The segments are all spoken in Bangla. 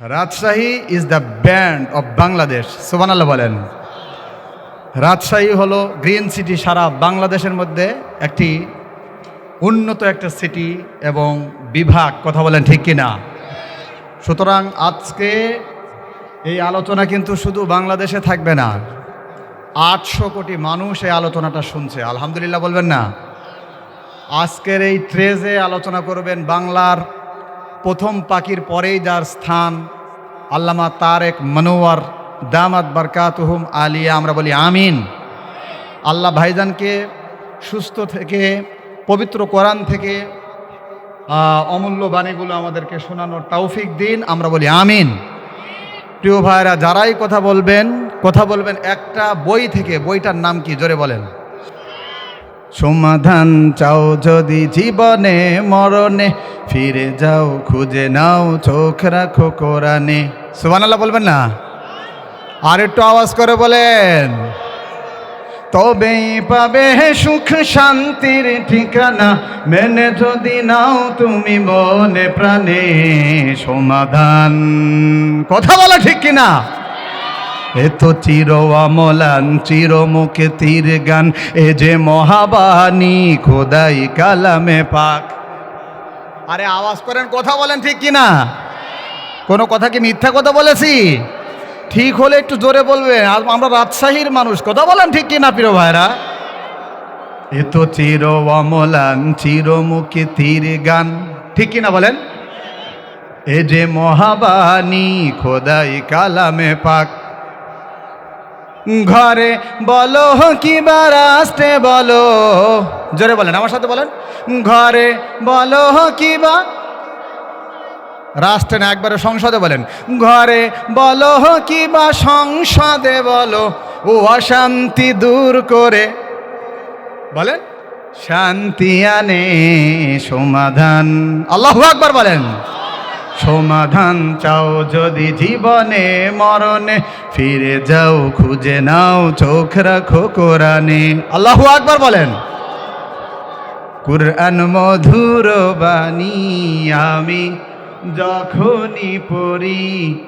Rajshahi is the band of Bangladesh সোবান আল্লাহ বলেন। রাজশাহী হলো গ্রিন সিটি সারা বাংলাদেশের মধ্যে একটি উন্নত একটা সিটি এবং বিভাগ, কথা বলেন ঠিক কিনা। সুতরাং আজকে এই আলোচনা কিন্তু শুধু বাংলাদেশে থাকবে না, আটশো কোটি মানুষ এই আলোচনাটা শুনছে, আলহামদুলিল্লাহ বলবেন না। আজকের এই ট্রেজে আলোচনা করবেন বাংলার প্রথম পাখির পরেই যার স্থান আল্লামা তারেক মনোয়ার, দামাত বারকাতুহুম আলিয়া, আমরা বলি আমিন। আল্লাহ ভাইজানকে সুস্থ থেকে, পবিত্র কোরআন থেকে অমূল্য বাণীগুলো আমাদেরকে শোনানোর তৌফিক দিন, আমরা বলি আমিন। প্রিয় ভাইরা যারাই কথা বলবেন কথা বলবেন একটা বই থেকে, বইটার নাম কি? জোরে বলেন। সমাধান চাও যদি জীবনে, মরণে, ফিরে যাও, খুঁজে নাও, চোখ রাখো কোরআনে। সুবান আল্লাহ বলবেন না? আর একটু আওয়াজ করে বলেন। তবেই পাবে সুখ শান্তির ঠিকানা। মেনে যদি নাও তুমি মনে প্রাণে সমাধান। কথা বলা ঠিক কিনা? এ তো চির অমলান চির মুখে তীর গান। এ যে মহাবাণী খোদাই কালামে পাক। আরে আওয়াজ করেন কথা বলেন ঠিক কিনা? কোনো কথা কি মিথ্যা কথা বলেছি? ঠিক হলে একটু জোরে বলবেন আমরা রাজশাহীর মানুষ কথা বলেন ঠিক কিনা প্রিয় ভাইরা? এ তো চির অমলান চির মুখে তীর গান। ঠিক কিনা বলেন? এ যে মহাবাণী খোদাই কালামে পাক। ঘরে বলো কিবা রাষ্ট্রে বলো। জোরে বলেন, আমার সাথে বলেন। ঘরে বলো কিবা রাষ্ট্রে না, একবারে সংসদে বলেন। ঘরে বলো কিবা সংসদে বলো, ও অশান্তি দূর করে। বলেন, শান্তি আনে সমাধান। আল্লাহু আকবার বলেন। সমাধান চাও যদি জীবনে মরণে, ফিরে যাও, খুঁজে নাও, চোখ রাখো কোরআনে। আল্লাহু আকবার বলেন। কুরআন মধুর বাণী আমি যখনই পড়ি,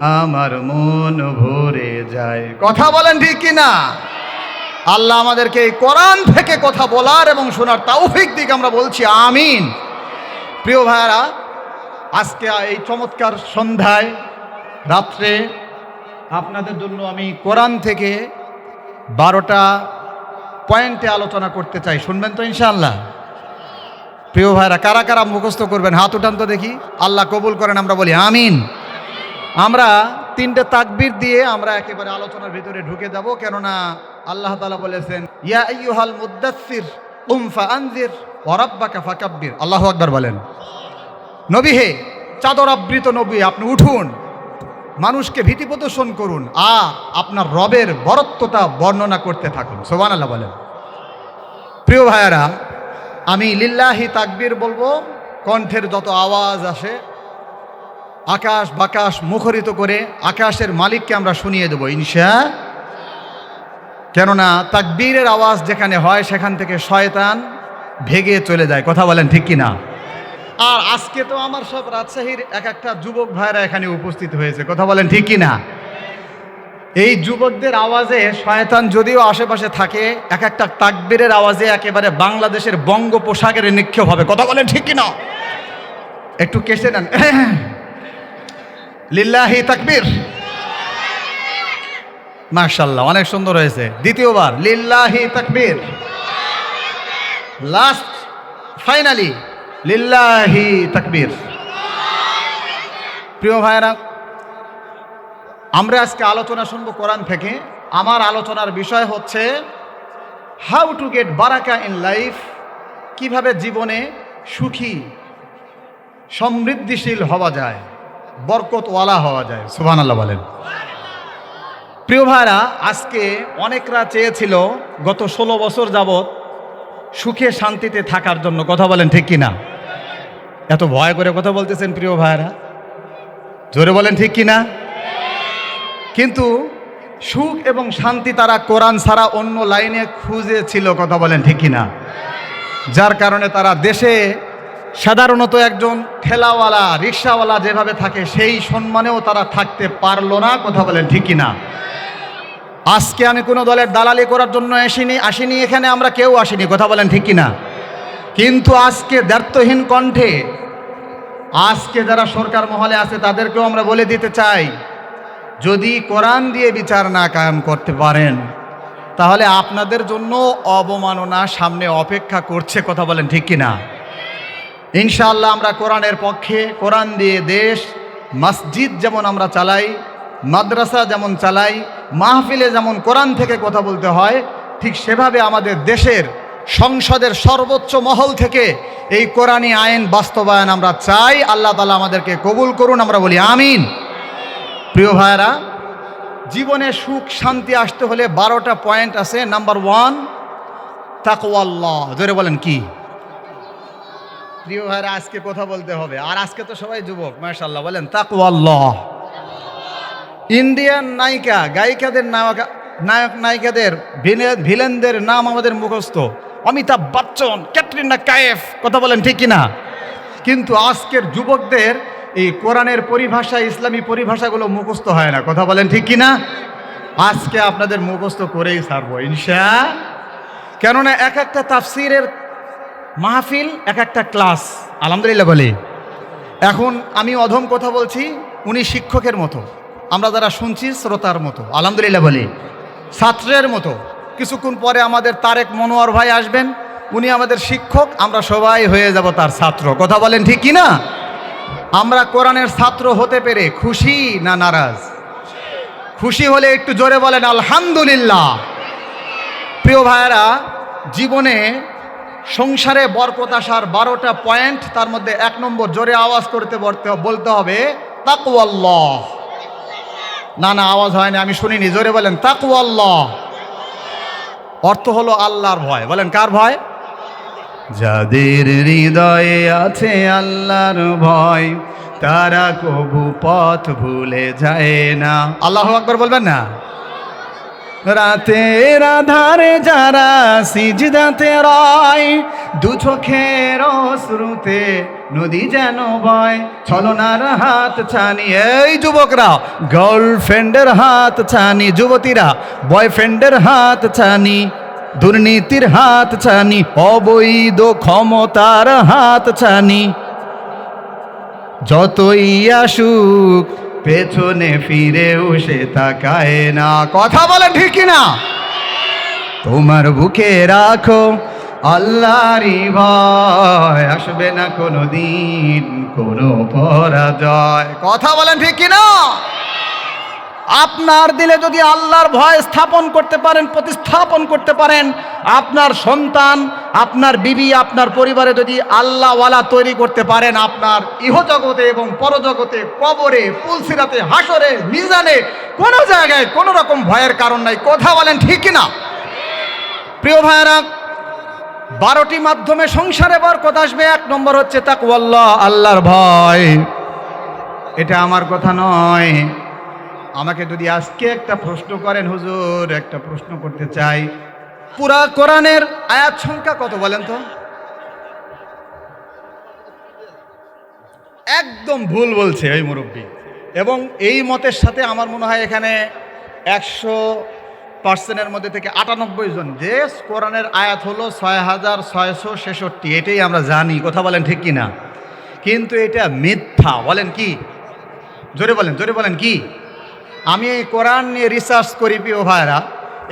আমার মন ভরে যায়। কথা বলেন ঠিক কিনা? আল্লাহ আমাদেরকে এই কোরআন থেকে কথা বলার এবং শোনার তৌফিক দিক আমরা বলছি, আমিন। প্রিয় ভাইয়ারা আজকে এই চমৎকার সন্ধ্যায়, রাত্রে আপনাদের জন্য আমি কোরআন থেকে বারোটা পয়েন্টে আলোচনা করতে চাই। শুনবেন তো ইনশাআল্লাহ? প্রিয় ভাইরা, কারা কারা মুখস্থ করবেন? হাত উঠান তো দেখি। আল্লাহ কবুল করেন, আমরা বলি আমিন। আমরা তিনটে তাকবির দিয়ে আমরা একেবারে আলোচনার ভিতরে ঢুকে যাব, কেননা আল্লাহ তালা বলেছেন, ইয়া আইয়ুহাল মুদাসসির, কুম ফাআনজির ওয়া রাব্বাকা ফাকাব্বির। আল্লাহু আকবার বলেন। নবী হে চাদর আবৃত নবী, আপনি উঠুন, মানুষকে ভীতি প্রদর্শন করুন, আর আপনার রবের বরত্বতা বর্ণনা করতে থাকুন। সোবান আল্লাহ বলেন। প্রিয় ভাইয়ারা, আমি লিল্লাহি তাকবীর বলব, কণ্ঠের যত আওয়াজ আসে, আকাশ বাকাশ মুখরিত করে আকাশের মালিককে আমরা শুনিয়ে দেবো, ইনশা। কেননা তাকবীরের আওয়াজ যেখানে হয়, সেখান থেকে শয়তান ভেগে চলে যায়, কথা বলেন ঠিক কিনা? আর আজকে তো আমার সব রাজশাহীর এক একটা যুবক ভাইরা এখানে উপস্থিত হয়েছে। কথা বলেন ঠিকই না এই যুবকদের আওয়াজে শয়তান যদিও আশেপাশে থাকে, এক একটা তাকবীরের আওয়াজে একেবারে বাংলাদেশের বঙ্গ পোশাকের নিক্ষেপ হবে। কথা বলেন ঠিক কিনা? একটু কেসে নেন। লিল্লাহি তাকবীর। মাশাল্লাহ অনেক সুন্দর হয়েছে। দ্বিতীয়বার, লিল্লাহি তাকবীর। Last, finally. লিল্লাহি তাকবীর। প্রিয় ভাইয়েরা, আমরা আজকে আলোচনা শুনব কোরআন থেকে। আমার আলোচনার বিষয় হচ্ছে how to get barakah in life কীভাবে জীবনে সুখী, সমৃদ্ধিশীল হওয়া যায়, বরকতওয়ালা হওয়া যায়। সুবহান আল্লাহ বলেন। প্রিয় ভাইরা, আজকে অনেকরা চেয়েছিল গত ষোলো বছর যাবৎ সুখে শান্তিতে থাকার জন্য। কথা বলেন ঠিক কিনা? এত ভয় করে কথা বলতেছেন প্রিয় ভাইরা? জোরে বলেন ঠিক কিনা? কিন্তু সুখ এবং শান্তি তারা কোরআন ছাড়া অন্য লাইনে খুঁজেছিল, কথা বলেন ঠিক কিনা? যার কারণে তারা দেশে সাধারণত একজন ঠেলাওয়ালা, রিক্সাওয়ালা যেভাবে থাকে, সেই সম্মানেও তারা থাকতে পারল না, কথা বলেন ঠিকই না আজকে আমি কোনো দলের দালালি করার জন্য আসিনি আসিনি, এখানে আমরা কেউ আসিনি, কথা বলেন ঠিক না কিন্তু আজকে দ্ব্যর্থহীন কণ্ঠে, আজকে যারা সরকার মহলে আছে তাদেরকেও আমরা বলে দিতে চাই, যদি কোরআন দিয়ে বিচার না কায়েম করতে পারেন, তাহলে আপনাদের জন্য অবমাননা সামনে অপেক্ষা করছে কথা বলেন ঠিক কিনা? ইনশাআল্লাহ আমরা কোরআনের পক্ষে, কোরআন দিয়ে দেশ, মসজিদ যেমন আমরা চালাই, মাদ্রাসা যেমন চালাই, মাহফিলে যেমন কোরআন থেকে কথা বলতে হয়, ঠিক সেভাবে আমাদের দেশের সংসদের সর্বোচ্চ মহল থেকে এই কোরআনী আইন বাস্তবায়ন আমরা চাই। আল্লাহ তালা আমাদেরকে কবুল করুন, আমরা বলি আমিন। প্রিয় ভাইয়েরা, জীবনে সুখ, শান্তি আসতে হলে বারোটা পয়েন্ট আছে। নাম্বার ওয়ান, তাকওয়াল্লাহ। জোরে বলেন কি? প্রিয় ভাইরা আজকে কথা বলতে হবে। আর আজকে তো সবাই যুবক মাশাল্লাহ বলেন, তাকওয়াল্লাহ। ইন্ডিয়ান নায়িকা, গায়িকাদের নায়ক নায়ক নায়িকাদের ভিলে- ভিলেনদের নাম আমাদের মুখস্থ। অমিতাভ বচ্চন, ক্যাটরিনা কায়েফ, কথা বলেন ঠিক কিনা? কিন্তু আজকের যুবকদের এই কোরআনের পরিভাষা ইসলামী পরিভাষাগুলো মুখস্থ হয় না, কথা বলেন ঠিক কিনা? আজকে আপনাদের মুখস্থ করেই সারব ইনশা। কেননা এক একটা তাফসিরের মাহফিল, এক একটা ক্লাস, আলহামদুলিল্লাহ বলি। এখন আমি অধম কথা বলছি, উনি শিক্ষকের মতো, আমরা যারা শুনছি, শ্রোতার মতো, আলহামদুলিল্লাহ বলি। ছাত্রের মতো কিছুক্ষণ পরে আমাদের তারেক মনোয়ার ভাই আসবেন। উনি আমাদের শিক্ষক, আমরা সবাই হয়ে যাব তার ছাত্র। কথা বলেন ঠিক কি না আমরা কোরআনের ছাত্র হতে পেরে খুশি না নারাজ? খুশি হলে একটু জোরে বলেন, আলহামদুলিল্লাহ। প্রিয় ভাইয়েরা, জীবনে সংসারে বরকত আসার বারোটা পয়েন্ট, তার মধ্যে এক নম্বর জোরে আওয়াজ করতে বলতে বলতে হবে তাকুয়াল্লাহ না না, আওয়াজ হয়নি আমি শুনিনি, জোরে বলেন তাকুয়াল্লাহ অর্থ হলো আল্লাহর ভয়। বলেন কার ভয়? যাদের হৃদয়ে আছে আল্লাহর ভয় তারা কবু পথ ভুলে যায় না। আল্লাহ আকবর বলবেন না? রাতের রাধারে যারা সিজদাতে রয়, দু চোখের শ্রুতে নদী যেন বয়। ছলনার হাত ছানি, এই যুবকরা গার্লফ্রেন্ডের হাত ছানি, যুবতীরা বয়ফ্রেন্ডের হাত ছানি, দুর্নীতির হাত ছানি, অবৈধ ক্ষমতার হাত ছানি। যতই আসুক পেছনে ফিরেও সে তাকায় না। কথা বলে ঠিক না? তোমার বুকে রাখো আল্লাহরই ভয়। আসবে না কোনো দিন কোনো পরাজয়। কথা বলেন ঠিক না? আপনার দিলে যদি আল্লাহর ভয় স্থাপন করতে পারেন, প্রতিস্থাপন করতে পারেন, আপনার সন্তান, আপনার বিবি, আপনার পরিবারে যদি আল্লাহওয়ালা তৈরি করতে পারেন, আপনার ইহজগতে এবং পরজগতে, কবরে পুলসিরাতে হাসরে, মিজানে, কোনো জায়গায় কোনো রকম ভয়ের কারণ নাই। কথা বলেন ঠিক না প্রিয় ভাইয়েরা, বারোটি মাধ্যমে সংসারে বরকত আসবে। এক নম্বর হচ্ছে তাকওয়াল্লাহ, আল্লাহর ভয়। এটা আমার কথা নয়। আমাকে যদি আজকে একটা প্রশ্ন করেন হুজুর একটা প্রশ্ন করতে চাই। পুরা কোরআনের আয়াত সংখ্যা কত বলেন তো? একদম ভুল বলছে ওই মুরব্বী। এবং এই মতের সাথে আমার মনে হয় এখানে একশো পার্সেন্টের মধ্যে থেকে আটানব্বই জন যে কোরআনের আয়াত হলো ছয় হাজার ছয়শো ছেষট্টি এটাই আমরা জানি কথা বলেন ঠিক কি না কিন্তু এটা মিথ্যা বলেন কি? জোরে বলেন জোরে বলেন কি? আমি এই কোরআন নিয়ে রিসার্চ করি প্রিয় ভাইরা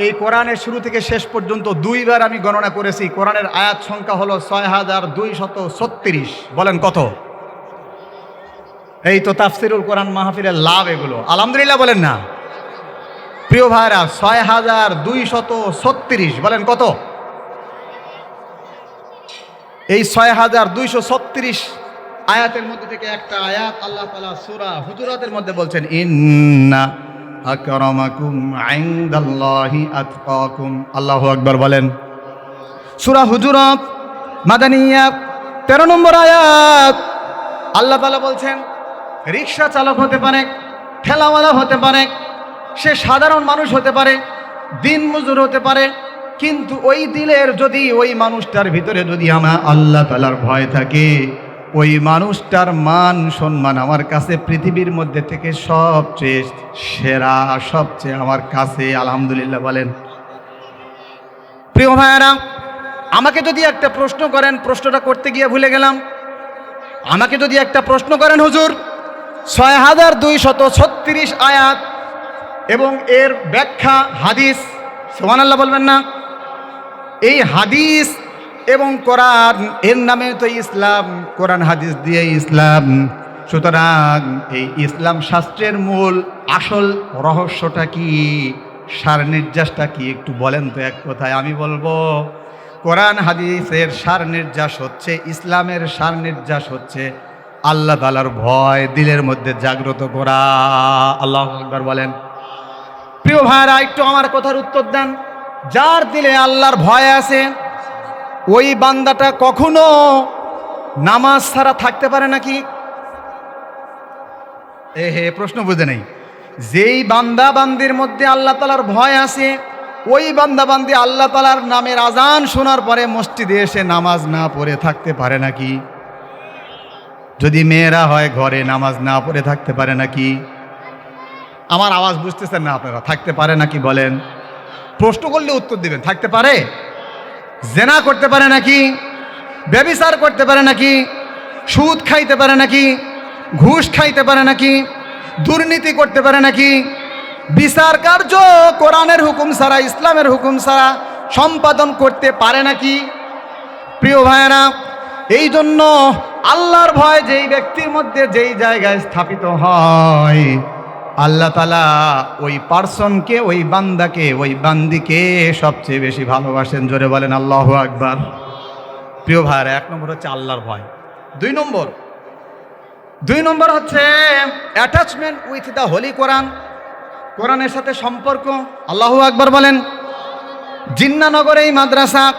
এই কোরআনের শুরু থেকে শেষ পর্যন্ত দুইবার আমি গণনা করেছি। কোরআনের আয়াত সংখ্যা হলো ছয় হাজার দুই শত ছত্রিশ। বলেন কত? এই তো তাফসিরুল কোরআন মাহফিলের লাভ এগুলো। আলহামদুলিল্লাহ বলেন না। প্রিয় ভাইরা ছয় হাজার দুই শত ছত্রিশ। বলেন কত? এই ছয় হাজার দুইশো ছত্রিশ আয়াতের মধ্যে থেকে একটা আয়াত আল্লাহ তালা সুরা হুজুরাতের মধ্যে বলছেন, ইন্না আকরামাকুম ইনদাল্লাহি আতকাকুম। আল্লাহু আকবার বলেন। সুরা হুজুরাত, মাদানিয়া, তেরো নম্বর আয়াত। আল্লাহ তালা বলছেন রিক্সা চালক হতে পারে, ঠেলাওয়ালা হতে পারে, সে সাধারণ মানুষ হতে পারে, দিন মজুর হতে পারে, কিন্তু ওই দিলের যদি ওই মানুষটার ভিতরে যদি আমার আল্লাহ তালার ভয় থাকে ওই মানুষটার মান সম্মান আমার কাছে পৃথিবীর মধ্যে থেকে সবচেয়ে সেরা, সবচেয়ে আমার কাছে, আলহামদুলিল্লাহ বলেন। প্রিয় ভাইয়ারা, আমাকে যদি একটা প্রশ্ন করেন, প্রশ্নটা করতে গিয়ে ভুলে গেলাম। আমাকে যদি একটা প্রশ্ন করেন, হুজুর, ছয় হাজার দুই শত ছত্রিশ আয়াত এবং এর ব্যাখ্যা হাদিস সোমান আল্লাহ বলবেন না? এই হাদিস এবং কোরআন, এর নামে তো ইসলাম, কোরআন হাদিস দিয়ে ইসলাম। সুতরাং এই ইসলাম শাস্ত্রের মূল আসল রহস্যটা কি? সার নির্যাসটা কি? একটু বলেন তো এক কথায়, আমি বলব, কোরআন হাদিসের সার নির্যাস হচ্ছে, ইসলামের সার নির্যাস হচ্ছে আল্লাহ তালার ভয়, দিলের মধ্যে জাগ্রত করা। আল্লাহ একবার বলেন। প্রিয় ভাইরা, একটু আমার কথার উত্তর দেন। যার দিলে আল্লাহর ভয় আছে ওই বান্দাটা কখনো নামাজ ছাড়া থাকতে পারে নাকি? এ হে, প্রশ্ন বুঝে নেই। যেই বান্দা বান্দির মধ্যে আল্লাহ তালার ভয় আছে, ওই বান্দা বান্দি আল্লাহ তালার নামের আজান শোনার পরে মসজিদে এসে নামাজ না পড়ে থাকতে পারে নাকি? যদি মেয়েরা হয় ঘরে নামাজ না পড়ে থাকতে পারে নাকি? আমার আওয়াজ বুঝতেছেন না আপনারা? থাকতে পারে নাকি বলেন? প্রশ্ন করলে উত্তর দিবেন। থাকতে পারে? জেনা করতে পারে নাকি? ব্যবিচার করতে পারে নাকি? সুদ খাইতে পারে নাকি? ঘুষ খাইতে পারে নাকি? দুর্নীতি করতে পারে নাকি? বিচার কার্য কোরআনের হুকুম ছাড়া, ইসলামের হুকুম ছাড়া সম্পাদন করতে পারে নাকি? প্রিয় ভাইয়েরা, এই জন্য আল্লাহর ভয় যেই ব্যক্তির মধ্যে যেই জায়গায় স্থাপিত হয় আল্লাহ তালা ওই পার্সনকে, ওই বান্দাকে, ওই বান্দিকে সবচেয়ে বেশি ভালোবাসেন। জোরে বলেন আল্লাহ আকবার। প্রিয় ভাইয়েরা, এক নম্বর হচ্ছে আল্লাহর ভয়। দুই নম্বর দুই নম্বর হচ্ছে attachment with the holy Quran কোরআনের সাথে সম্পর্ক। আল্লাহ আকবার বলেন, জিন্নানগর এই মাদ্রাসা,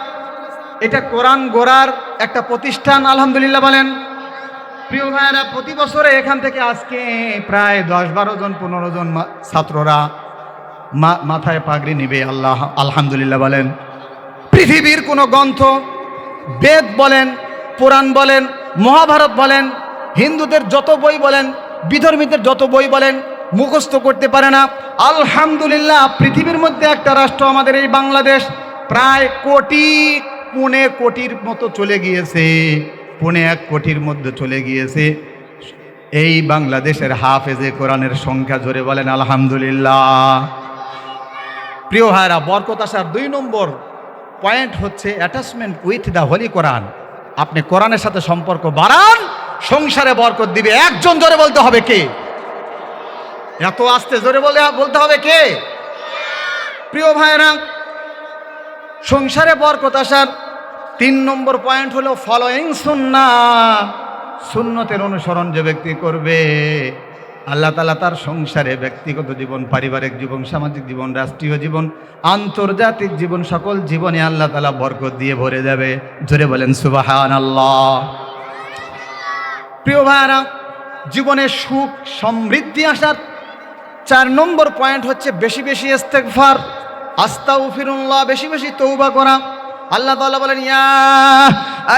এটা কোরআন গোড়ার একটা প্রতিষ্ঠান, আলহামদুলিল্লাহ বলেন। প্রিয় ভাইয়েরা, প্রতি বছরে এখান থেকে আজকে প্রায় দশ বারো জন, পনেরো জন ছাত্ররা মাথায় পাগড়ি নিবে, আল্লাহ আলহামদুলিল্লাহ বলেন। পৃথিবীর কোনো গ্রন্থ, বেদ বলেন পুরাণ বলেন, মহাভারত বলেন, হিন্দুদের যত বই বলেন, বিধর্মীদের যত বই বলেন, মুখস্থ করতে পারে না। আলহামদুলিল্লাহ, পৃথিবীর মধ্যে একটা রাষ্ট্র আমাদের এই বাংলাদেশ প্রায় কোটি, পুনে কোটির মতো চলে গিয়েছে। পুনে এক কোটির মধ্যে চলে গিয়েছে। এই বাংলাদেশের হাফেজে কোরআনের সংখ্যা জোরে বলেন, আলহামদুলিল্লাহ। প্রিয় ভাইরা বরকত আসার দুই নম্বর পয়েন্ট হচ্ছে attachment with the holy Quran আপনি কোরআনের সাথে সম্পর্ক বাড়ান, সংসারে বরকত দিবে। একজন জোরে বলতে হবে কে? এত আস্তে জোরে বলে, বলতে হবে কে? প্রিয় ভাইরা সংসারে বরকত আসার তিন নম্বর পয়েন্ট হলো ফলোয়িং সুন্না। সুন্নতের অনুসরণ যে ব্যক্তি করবে, আল্লাহ তালা তার সংসারে ব্যক্তিগত জীবন, পারিবারিক জীবন, সামাজিক জীবন, রাষ্ট্রীয় জীবন, আন্তর্জাতিক জীবন, সকল জীবনে আল্লাহ তালা বরকত দিয়ে ভরে যাবে। জোরে বলেন সুবাহান আল্লাহ প্রিয় ভাইয়ারা, জীবনে সুখ, সমৃদ্ধি আসার চার নম্বর পয়েন্ট হচ্ছে বেশি বেশি ইস্তেগফার, আস্তাগফিরুল্লাহ, বেশি বেশি তৌবা করা। আল্লাহ তাআলা বলেন, ইয়া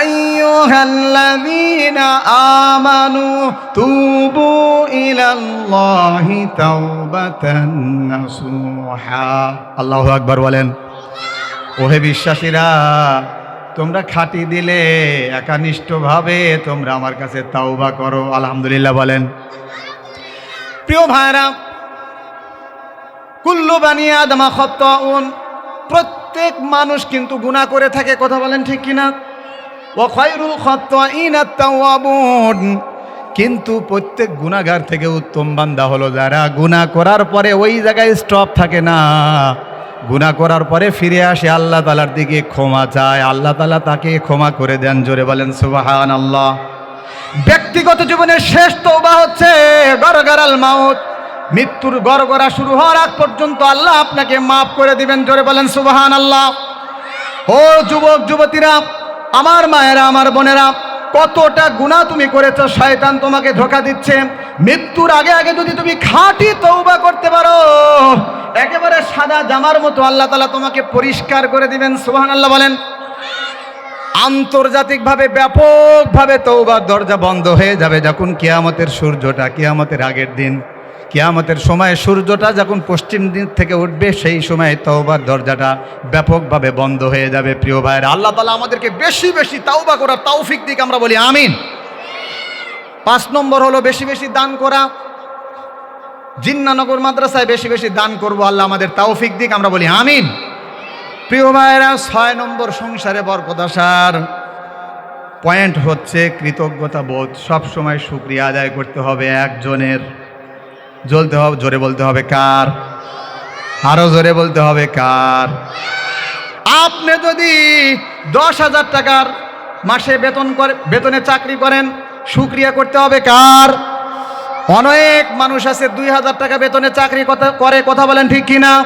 আইয়ুহাল্লাযীনা আমানু তুবু ইলাল্লাহি তাওবাতান নাসুহা। আল্লাহু আকবার বলেন, ওহে বিশ্বাসীরা, তোমরা খাটি দিলে, একানিষ্ঠভাবে তোমরা আমার কাছে তাওবা করো, আলহামদুলিল্লাহ বলেন। প্রিয় ভাইরা কুল্লু বানিয়ে আদমা খত্তাউন প্রত্যেক মানুষ কিন্তু গুনাহ করে থাকে, কথা বলেন ঠিক কিনা? ও খয়রুল কিন্তু প্রত্যেক গুনাহগার থেকে উত্তম বান্দা হলো যারা গুনাহ করার পরে ওই জায়গায় স্টপ থাকে না। গুনাহ করার পরে ফিরে আসে, আল্লাহ তালার দিকে ক্ষমা চায়। আল্লাহ তালা তাকে ক্ষমা করে দেন, জোরে বলেন সুবাহান আল্লাহ ব্যক্তিগত জীবনের শেষ তৌবা হচ্ছে গরগরাল মাউত। মৃত্যুর গড়গড়া শুরু হওয়ার আগ পর্যন্ত আল্লাহ আপনাকে মাফ করে দিবেন, জোরে বলেন সুবাহান আল্লাহ ও যুবক, যুবতীরা, আমার মায়েরা, আমার বোনেরা, কতটা গুণা তুমি করেছ, শয়তান তোমাকে ধোকা দিচ্ছে। মৃত্যুর আগে আগে যদি তুমি খাঁটি তৌবা করতে পারো, একেবারে সাদা জামার মতো আল্লাহ তালা তোমাকে পরিষ্কার করে দিবেন সুবাহান আল্লাহ বলেন। আন্তর্জাতিকভাবে, ব্যাপকভাবে তৌবার দরজা বন্ধ হয়ে যাবে যখন কিয়ামতের সূর্যটা, কিয়ামতের আগের দিন। কিয়ামতের সময় সূর্যটা যখন পশ্চিম দিক থেকে উঠবে, সেই সময় তওবার দরজাটা ব্যাপকভাবে বন্ধ হয়ে যাবে, প্রিয় ভাইয়ের। আল্লাহ তালা আমাদেরকে বেশি বেশি তাওবা করার তাওফিক দিক আমরা বলি আমিন। পাঁচ নম্বর হলো বেশি বেশি দান করা। জিন্নানগর মাদ্রাসায় বেশি বেশি দান করব আল্লাহ আমাদের তাওফিক দিক আমরা বলি আমিন। প্রিয় ভাইয়েরা, ছয় নম্বর সংসারে বরকত আসার পয়েন্ট হচ্ছে কৃতজ্ঞতা বোধ। সবসময় শুক্রিয়া আদায় করতে হবে একজনের। জ্বলতে হবে, জোরে বলতে হবে কার? আরও জোরে বলতে হবে কার? আপনি যদি দশ হাজার টাকার মাসে বেতন করে, বেতনে চাকরি করেন শুক্রিয়া করতে হবে কার? অনেক মানুষ আছে দুই হাজার টাকা বেতনে চাকরি কথা, করে, কথা বলেন ঠিক কিনা?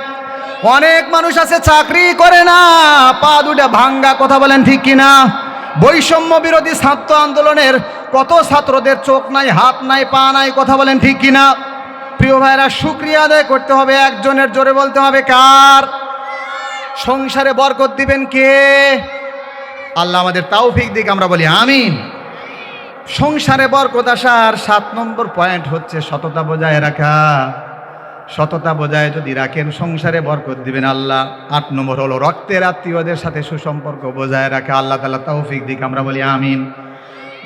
অনেক মানুষ আছে চাকরি করে না, পা দুটা ভাঙ্গা, কথা বলেন ঠিক কিনা? বৈষম্য বিরোধী ছাত্র আন্দোলনের কত ছাত্রদের চোখ নাই, হাত নাই, পা নাই, কথা বলেন ঠিক কিনা? প্রিয় ভাইরা, শুক্রিয়া আদায় করতে হবে, একজনের জোরে বলতে হবে, কার? সংসারে বরকত দিবেন কে? আল্লাহ আমাদের তাওফিক দিক, আমরা বলি আমিন। সংসারে বরকত আসার সাত নম্বর পয়েন্ট হচ্ছে সততা বজায় রাখা। সততা বজায় যদি রাখেন, সংসারে বরকত দিবেন আল্লাহ। আট নম্বর হলো রক্তের আত্মীয়দের সাথে সুসম্পর্ক বজায় রাখা, আল্লাহ তালা তৌফিক দিক, আমরা বলি আমিন।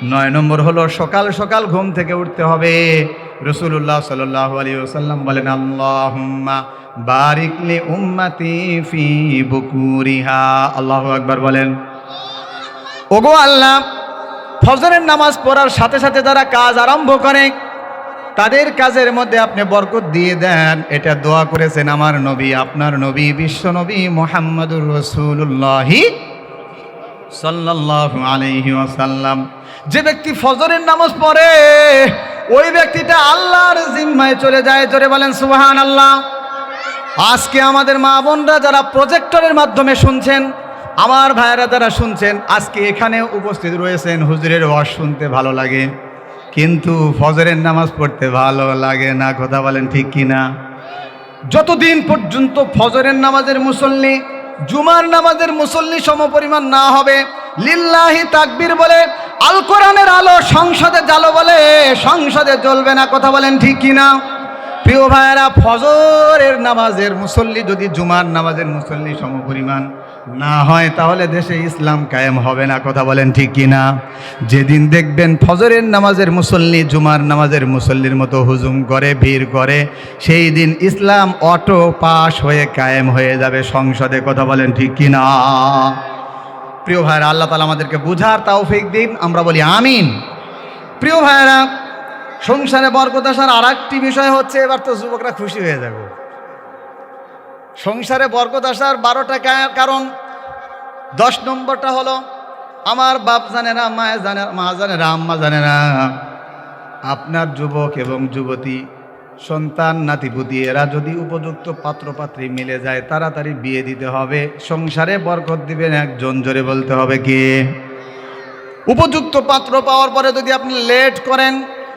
নয় নম্বর হলো, সকাল সকাল ঘুম থেকে উঠতে হবে। রসুল্লাহ সাল্লাহ আলী ওসাল্লাম বলেন, আল্লাহুম্মা বারিকলি উম্মাতি ফি বুকুরিহা। আল্লাহ একবার বলেন। ওগো আল্লাহ, ফজরের নামাজ পড়ার সাথে সাথে যারা কাজ আরম্ভ করে, তাদের কাজের মধ্যে আপনি বরকত দিয়ে দেন। এটা দোয়া করেছেন আমার নবী, আপনার নবী, বিশ্ব নবী মোহাম্মদুর রসুল্লাহি সাল্লাল্লাহু যে ব্যক্তি ফজরের নামাজ পড়ে, ওই ব্যক্তিটা আল্লাহর জিম্মায় চলে যায়। জোরে বলেন সুবহান আল্লাহ আজকে আমাদের মা বোনরা যারা প্রজেক্টরের মাধ্যমে শুনছেন, আমার ভাইয়েরা যারা শুনছেন, আজকে এখানে উপস্থিত রয়েছেন, হুজুরের ওয়াজ শুনতে ভালো লাগে। কিন্তু ফজরের নামাজ পড়তে ভালো লাগে না, কথা বলেন ঠিক কি না যতদিন পর্যন্ত ফজরের নামাজের মুসল্লি জুমার নামাজের মুসল্লি সমপরিমাণ না হবে। লিল্লাহি তাকবির বলে, আল কোরআনের আলো সংসদে জালো বলে, সংসদে জ্বলবে না, কথা বলেন ঠিক কি না প্রিয় ভাইয়েরা, ফজরের নামাজের মুসল্লি যদি জুমার নামাজের মুসল্লি সমপরিমাণ না হয়, তাহলে দেশে ইসলাম কায়েম হবে না। কথা বলেন ঠিক কি না? যেদিন দেখবেন ফজরের নামাজের মুসল্লি জুমার নামাজের মুসল্লির মতো হুজুম করে, ভিড় করে, সেই দিন ইসলাম অটো পাস হয়ে কায়েম হয়ে যাবে সংসদে। কথা বলেন ঠিক কি না? প্রিয় ভাইয়েরা, আল্লাহ তালা আমাদেরকে বুঝার তাওফিক দিন। আমরা বলি আমিন। প্রিয় ভাইয়েরা সংসারে বরকত আসার আর একটি বিষয় হচ্ছে, এবার তো যুবকরা খুশি হয়ে যাবে। সংসারে বরকত আসার বারোটা কারণ, দশ নম্বরটা হলো, আমার বাপ জানে না, মা জানে মা জানে না, আম্মা জানে না। আপনার যুবক এবং যুবতী, সন্তান, নাতিপুতি, এরা যদি উপযুক্ত পাত্রপাত্রী মিলে যায়, তাড়াতাড়ি বিয়ে দিতে হবে। সংসারে বরকত দিবেন একজন, জোরে বলতে হবে কি? উপযুক্ত পাত্র পাওয়ার পরে যদি আপনি লেট করেন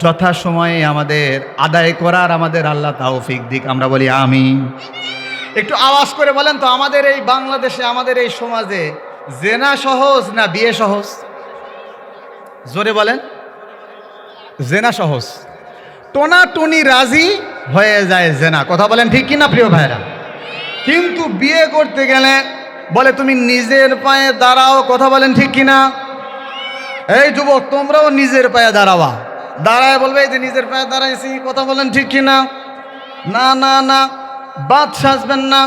যথা সময়ে আমাদের আদায় করার আমাদের আল্লাহ তাওফিক দিক। আমরা বলি আমি একটু আওয়াজ করে বলেন তো, আমাদের এই বাংলাদেশে, আমাদের এই সমাজে জেনা সহজ না বিয়ে সহজ? জোরে বলেন। জেনা সহজ। টোনা টুনি রাজি হয়ে যায় জেনা। কথা বলেন ঠিক কিনা, প্রিয় ভাইরা কিন্তু বিয়ে করতে গেলে বলে, তুমি নিজের পায়ে দাঁড়াও। কথা বলেন ঠিক কিনা? এই যুবক, তোমরাও নিজের পায়ে দাঁড়াওয়া দাঁড়ায় বলবে যে নিজের পায়ে দাঁড়াইছি, কথা বলেন ঠিক কিনা? না না না না বাদ সাজবেন না।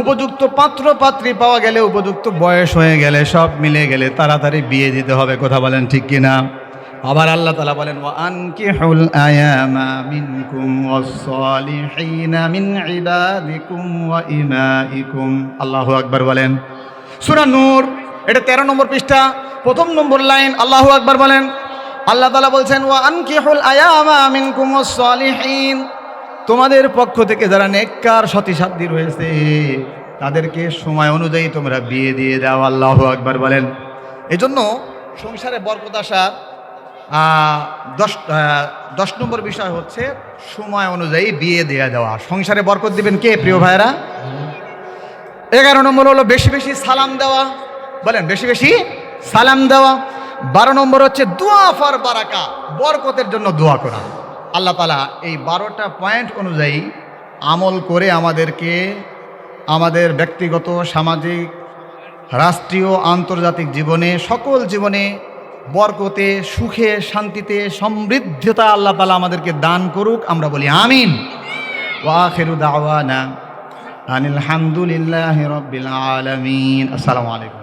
উপযুক্ত পাত্র পাত্রী পাওয়া গেলে উপযুক্ত বয়স হয়ে গেলে সব মিলে গেলে তাড়াতাড়ি বিয়ে দিতে হবে, কথা বলেন ঠিক কিনা? আবার আল্লাহ তালা বলেন, ওয়া আনকিহুল আয়ামা মিনকুম ওয়াস-সালিহিনা মিন ইবাদিকুম ওয়া আল্লাহু আকবার বলেন। সূরা নূর, এটা 13 নম্বর পৃষ্ঠা, প্রথম নম্বর লাইন, আল্লাহু আকবার বলেন আল্লাহ তালা বলছেন ও আনকিহুল আয়ামা মিনকুম সলিহীন। তোমাদের পক্ষ থেকে যারা নেককার সতী সাধ্যী রয়েছে, তাদেরকে সময় অনুযায়ী তোমরা বিয়ে দিয়ে দাও। আল্লাহ আকবার বলেন। এজন্য সংসারে বরকত আসার দশ দশ নম্বর বিষয় হচ্ছে সময় অনুযায়ী বিয়ে দেওয়া দেওয়া। সংসারে বরকত দিবেন কে, প্রিয় ভাইরা এগারো নম্বর হলো বেশি বেশি সালাম দেওয়া। বলেন, বেশি বেশি সালাম দেওয়া। বারো নম্বর হচ্ছে দোয়া ফর বারাকা, বরকতের জন্য দোয়া করা। আল্লাহ তালা এই বারোটা পয়েন্ট অনুযায়ী আমল করে আমাদেরকে আমাদের ব্যক্তিগত, সামাজিক, রাষ্ট্রীয়, আন্তর্জাতিক জীবনে, সকল জীবনে বরকতে, সুখে, শান্তিতে, সমৃদ্ধতা আল্লাহ তালা আমাদেরকে দান করুক, আমরা বলি আমিন। দাওয়ানা আনিল হামদুলিল্লাহি রাব্বিল আলামিন। আসসালামু আলাইকুম।